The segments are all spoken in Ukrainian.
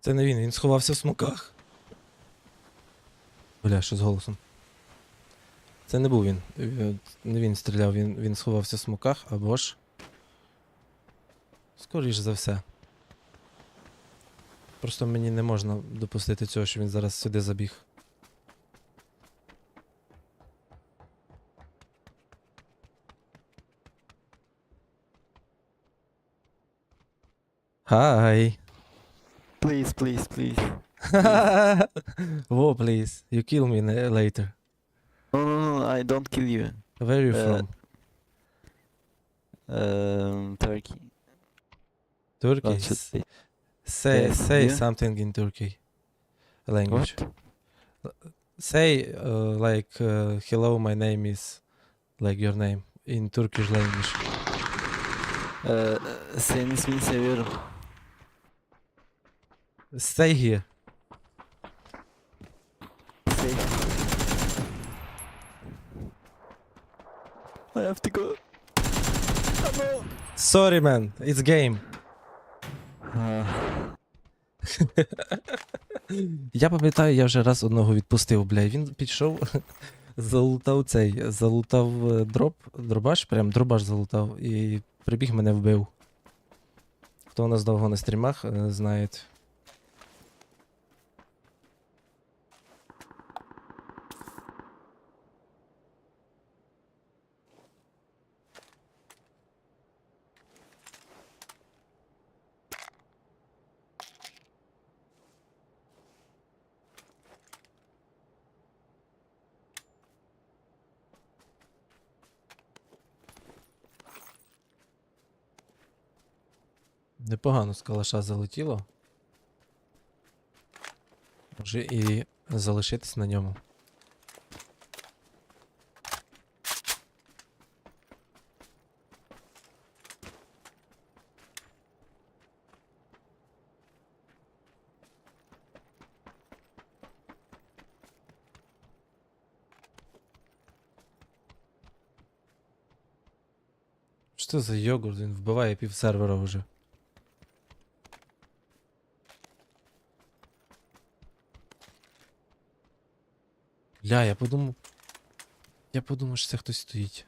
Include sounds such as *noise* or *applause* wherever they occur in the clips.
Це не він, він сховався в смоках. Бля, що з голосом? Це не був він. Не він стріляв, він, він сховався в смоках або ж. Скоріш за все. Просто мені не можна допустити цього, що він зараз сюди забіг. Hi. Please, please, please. *laughs* Whoa, please. You kill me na- later. No, no, no, I don't kill you. Where are you Uh, from? Um, Turkey. Turkey. What should S- be? Say Yes, say you? something in Turkey language. What? Say uh, like uh, hello, my name is like your name in Turkish language. Ee, senin ismini seviyorum. Stay here. Say. I have to go. Oh, no. Sorry, man. It's game. *laughs* Я пам'ятаю, я вже раз одного відпустив, бля. Він підійшов, *laughs* залутав цей, залутав е, дроп, дробаш, прям дробаш залутав і прибіг мене вбив. Хто у нас довго на стрімах, е, Непогано з калаша залетіло. Може і залишитись на ньому. Що це за йогурт? Він вбиває пів сервера вже. Ля, я подумав. Я подумав, що це хтось стоїть.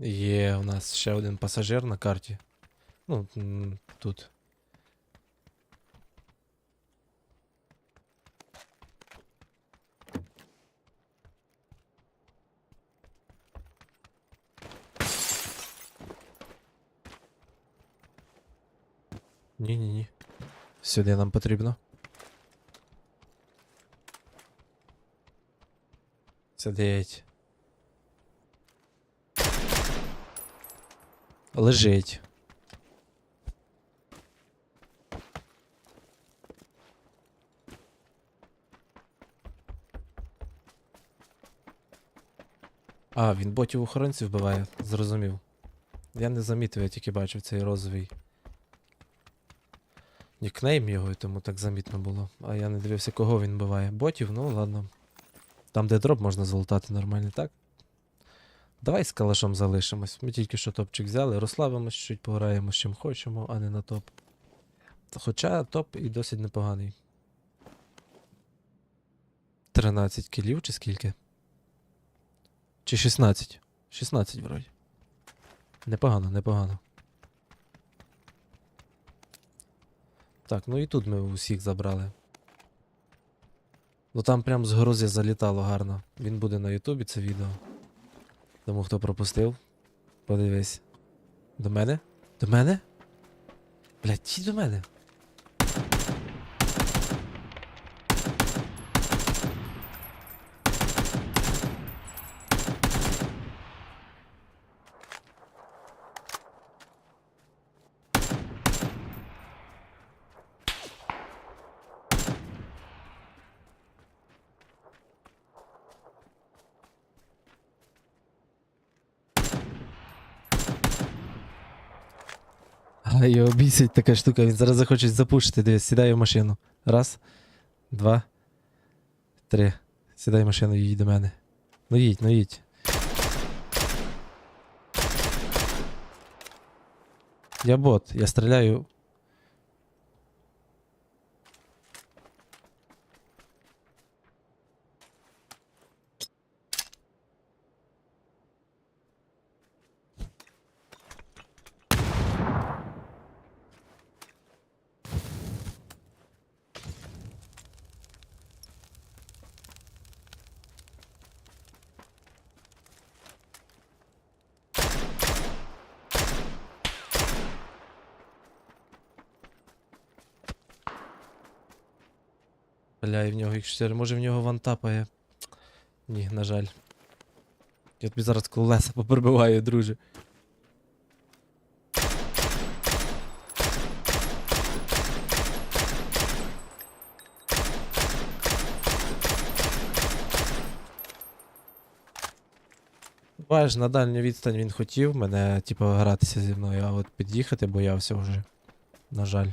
Є у нас ще один пасажир на карті. Ну, тут. Ні-ні-ні. Сюди нам потрібно. Сидить. Лежить. А, він ботів охоронців вбиває, зрозумів. Я не замітив, я тільки бачив цей розовий. Нікнейм його, і тому так замітно було. А я не дивився, кого він вбиває. Ботів, ну ладно. Там, де дроп можна залутати нормально, так? Давай з калашом залишимось. Ми тільки що топчик взяли, розслабимось, чуть пограємо з чим хочемо, а не на топ. Хоча топ і досить непоганий. 13 кілів чи скільки? Чи 16? 16 вроді. Непогано, непогано. Так, ну і тут ми усіх забрали. Ну там прям з грози залітало гарно. Він буде на Ютубі це відео. Тому хто пропустив, подивись. До мене? До мене? Блядь, ті до мене. Його така штука, він зараз захоче запушити. Дивись, сідай в машину. Раз, два, три. Сідай в машину їдь до мене. Ну їдь, ну їдь. Я бот, я стріляю. 4. Може в нього вантапає. Ні, на жаль. Я тобі зараз колеса поприбиваю, друже. Бачиш, на дальню відстань він хотів мене, типу, гратися зі мною, а от під'їхати боявся вже. На жаль.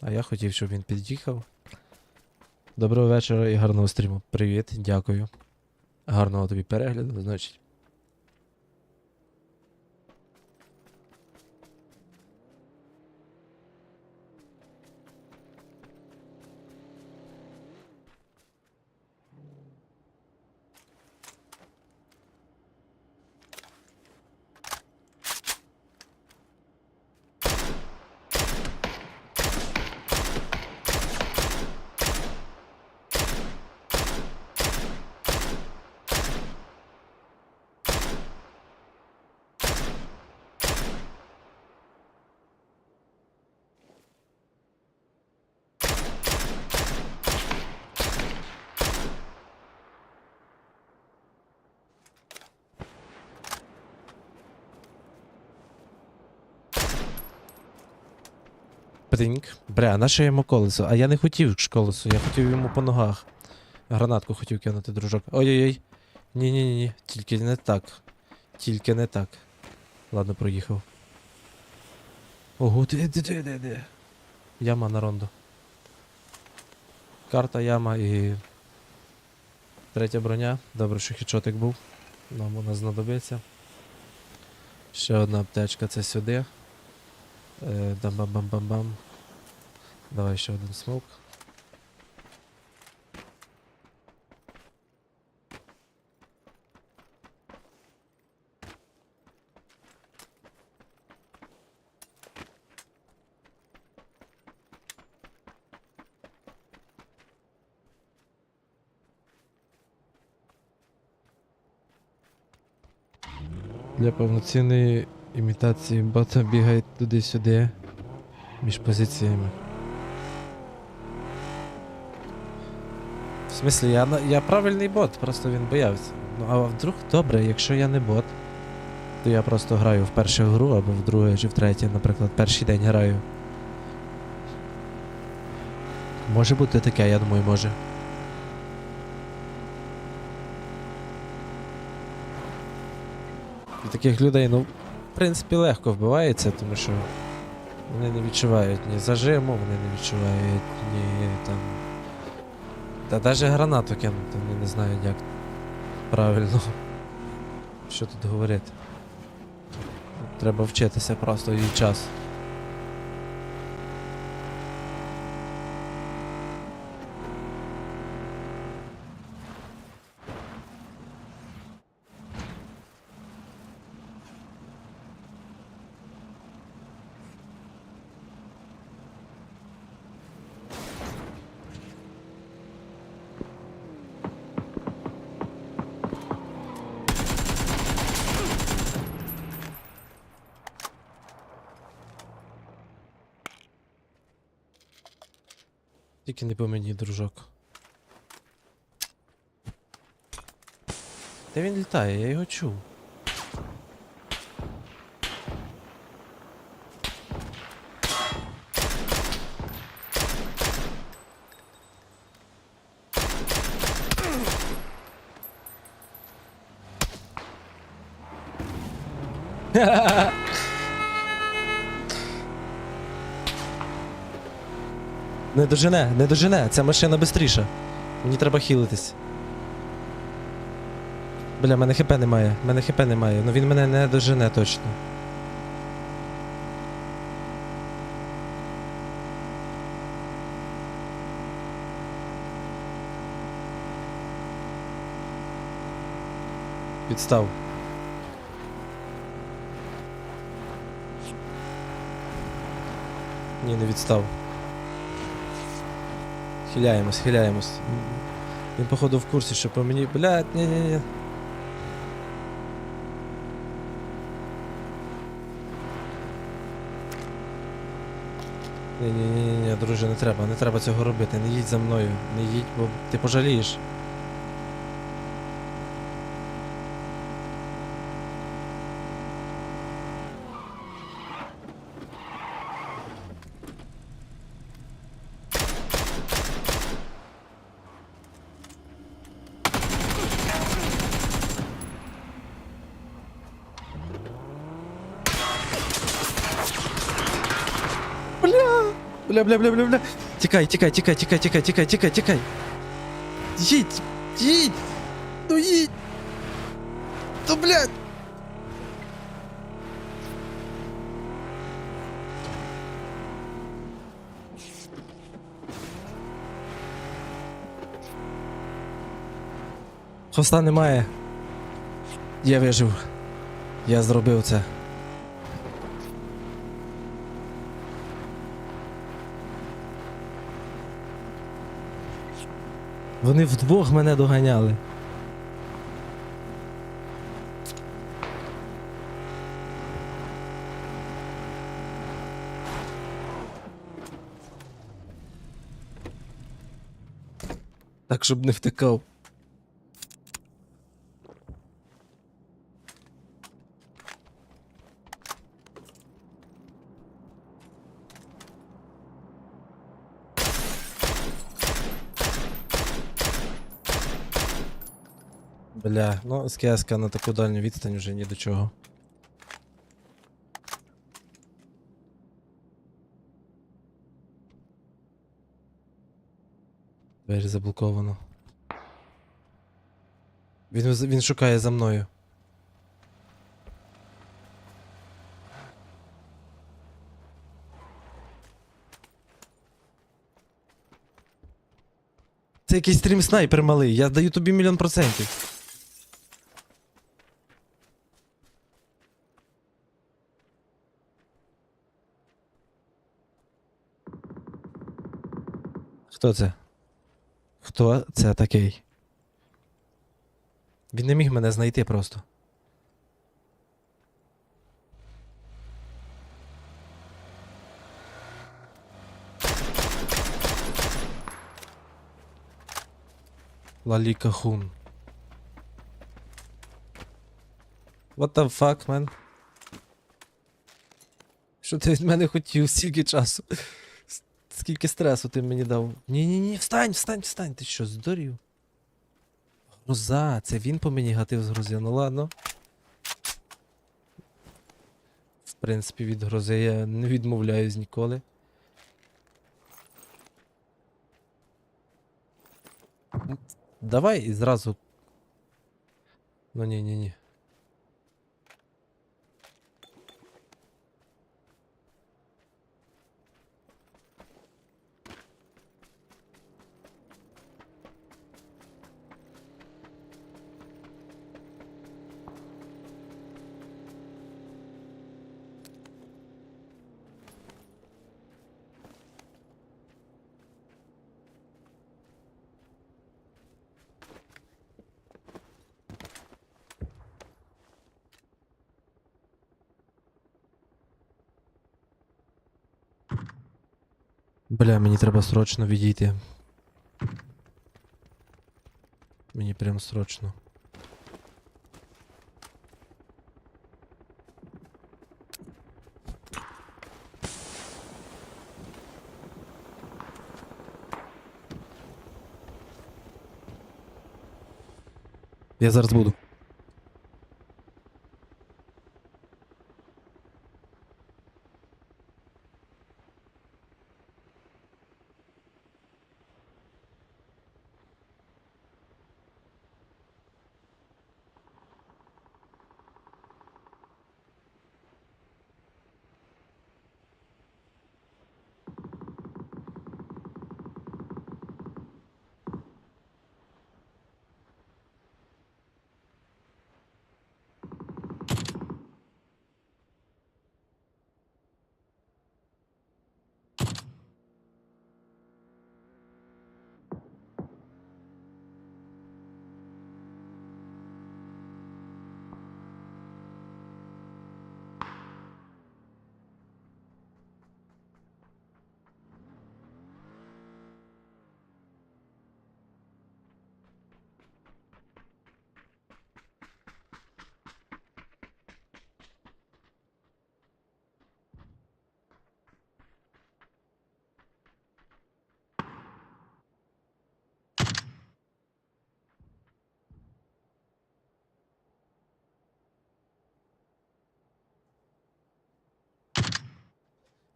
А я хотів, щоб він під'їхав. Доброго вечора і гарного стріму. Привіт, дякую. Гарного тобі перегляду, значить. Принк. Бля, на що йому колесо? А я не хотів колесо, я хотів йому по ногах. Гранатку хотів кинути, дружок. Ой-ой-ой. Ні-ні-ні, тільки не так. Тільки не так. Ладно, проїхав. Ого, де, де, де, де, де? Яма на рондо. Карта, яма і. Третя броня. Добре, що хідшотик був. Нам вона знадобиться. Ще одна аптечка, це сюди. Е, Дам-бам-бам-бам-бам. Давай ще один смок. Для повноцінної імітації бота бігає туди-сюди між позиціями. В смислі, я, я правильний бот, просто він боявся. Ну а вдруг добре, якщо я не бот, то я просто граю в першу гру або в другу чи в третю, наприклад, перший день граю. Може бути таке, я думаю, може. І таких людей, ну, в принципі, легко вбивається, тому що вони не відчувають ні зажиму, вони не відчувають ні там. Та навіть гранату кинути, вони не знаю як правильно. Що тут говорити? Треба вчитися просто і час. Тільки не по мені, дружок. Де він літає? Я його чув. Не дожене, не дожене, ця машина швидша. Мені треба хілитись. Бля, мене хп немає, мене хп немає, ну він мене не дожене точно. Підстав. Ні, не відстав. Хиляємось, хиляємось. Він, походу, в курсі, що по мені. Блядь, ні-ні-ні. Ні-ні-ні, друже, не треба, не треба цього робити. Не їдь за мною, не їдь, бо ти пожалієш. Бля! Бля, бля, бля, бля, бля. Тікай, тікай, тікай, тікай, тікай, тікай, тікай. Їдь! Їдь! Ну їдь! Ну, блядь! Хвоста немає. Я вижив. Я зробив це. Вони вдвох мене доганяли. Так, щоб не втикав. Бля, ну СКС на таку дальню відстань вже ні до чого. Двері заблоковано. Він, він шукає за мною. Це якийсь стрім снайпер малий, я даю тобі мільйон процентів. Хто це? Хто це такий? Він не міг мене знайти просто. Лаліка Хун. What the fuck, man? Що ти від мене хотів стільки часу? Скільки стресу ти мені дав? Ні-ні-ні, встань, встань, встань, ти що, здурів? Гроза, це він по мені гатив з грози, ну ладно. В принципі, від грози я не відмовляюсь ніколи. Давай і зразу. Ну ні, Бля, мені треба срочно відійти. Мені прям срочно. Я зараз буду.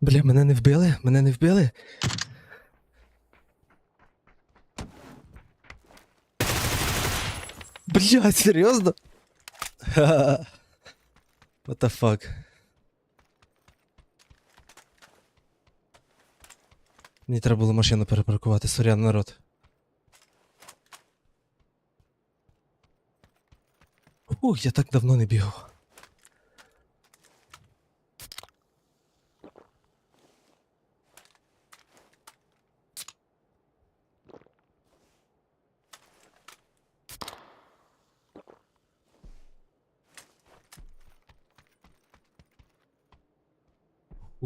Бля, мене не вбили? Мене не вбили? Бля, серйозно? Ха. *laughs* What the fuck? Мені треба було машину перепаркувати, сорян, народ. Ух, я так давно не бігав.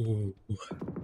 Ух.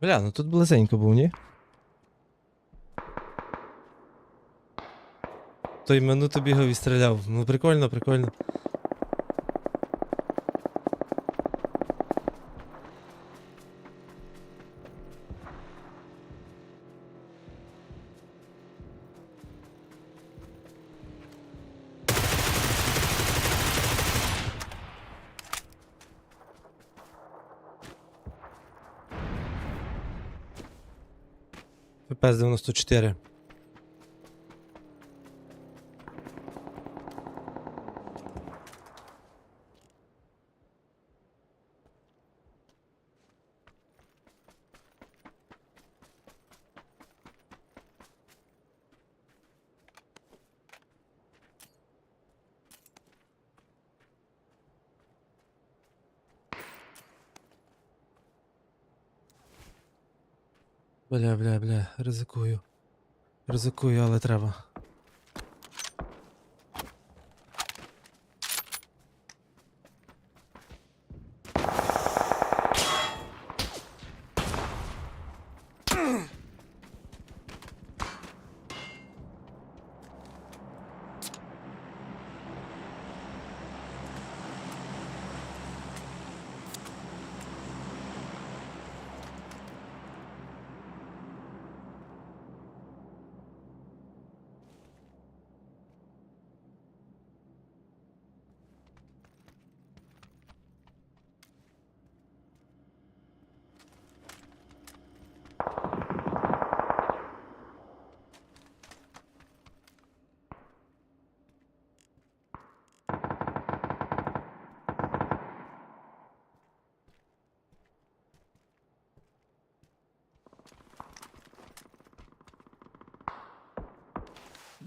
Бля, ну тут близенько був, ні? Той минуту бігав і стріляв. Ну прикольно, прикольно. Пес-94 Бля, бля, бля, ризикую. Ризикую, але треба.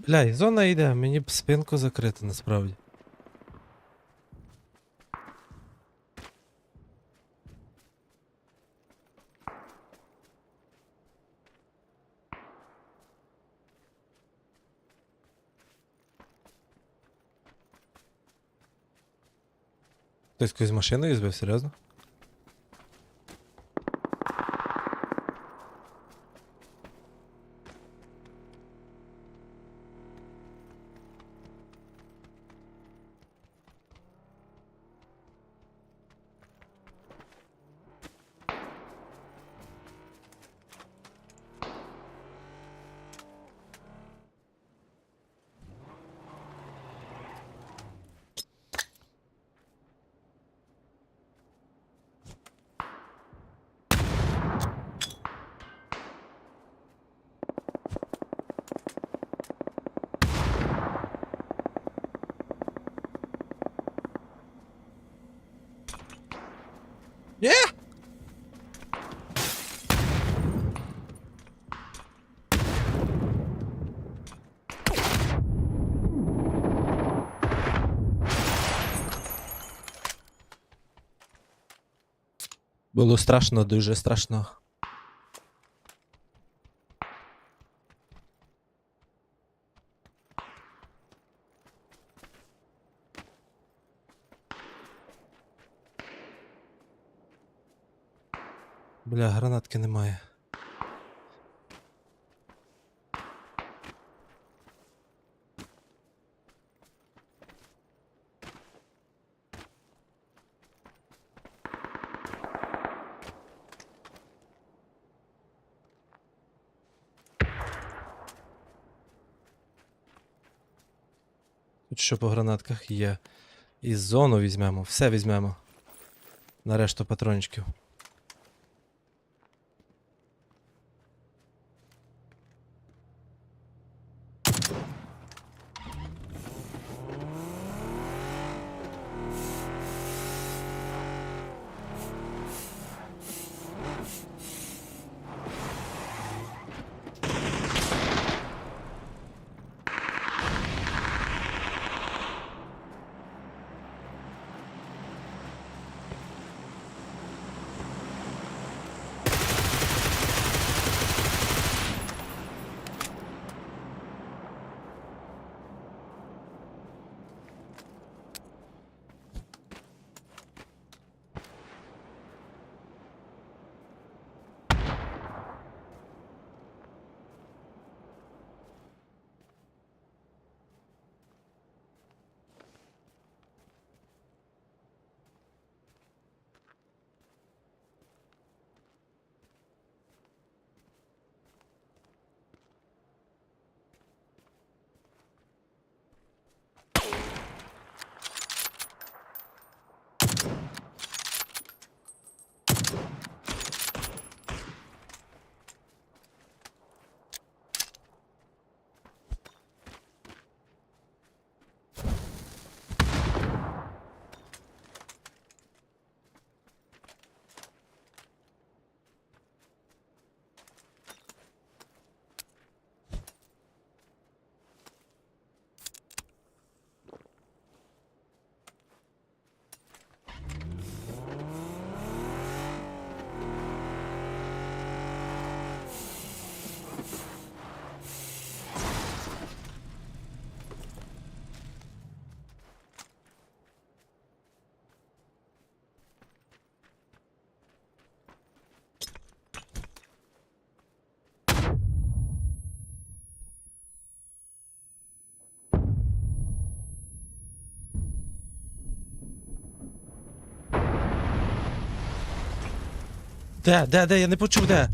Бля, зона йде, мені б спинку закрити насправді. Хтось когось машиною збив, серйозно? Є! Було страшно, дуже страшно. Бля, гранатки немає. Тут що по гранатках є. І зону візьмемо, все візьмемо. На решту патрончиків. Де, де, де? Я не почув де.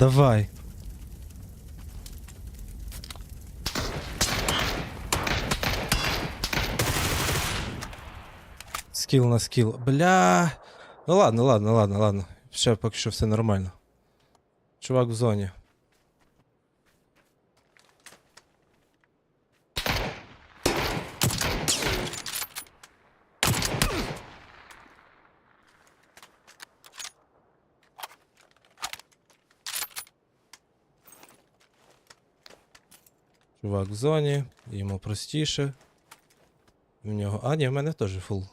Давай. Скіл на скіл. Бля. Ну ладно, ладно, ладно, ладно. Ще поки що все нормально. Чувак в зоні. Чувак в зоні, йому простіше. В нього. А, ні, в мене теж фул.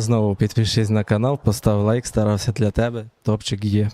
Знову підпишись на канал, постав лайк, старався для тебе. Топчик є.